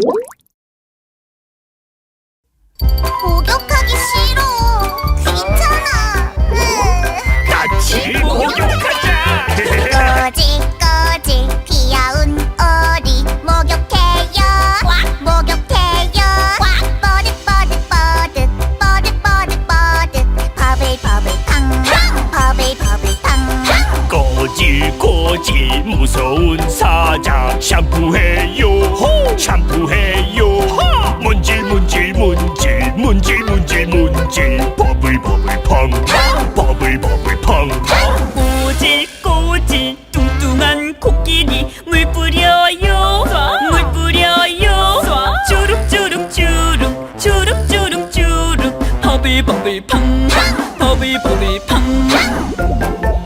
you 무서운 사자. 샴푸해요. 샴푸해요. 문질 문질 문질 문질 문질 문질. 버블 버블 펑. 버블 버블 펑. 꼬질 꼬질 뚱뚱한 코끼리 물 뿌려요. 물 뿌려요. 주룩주룩 주룩 주룩 주룩 주룩. 버블 버블 팡 버블 버블 팡재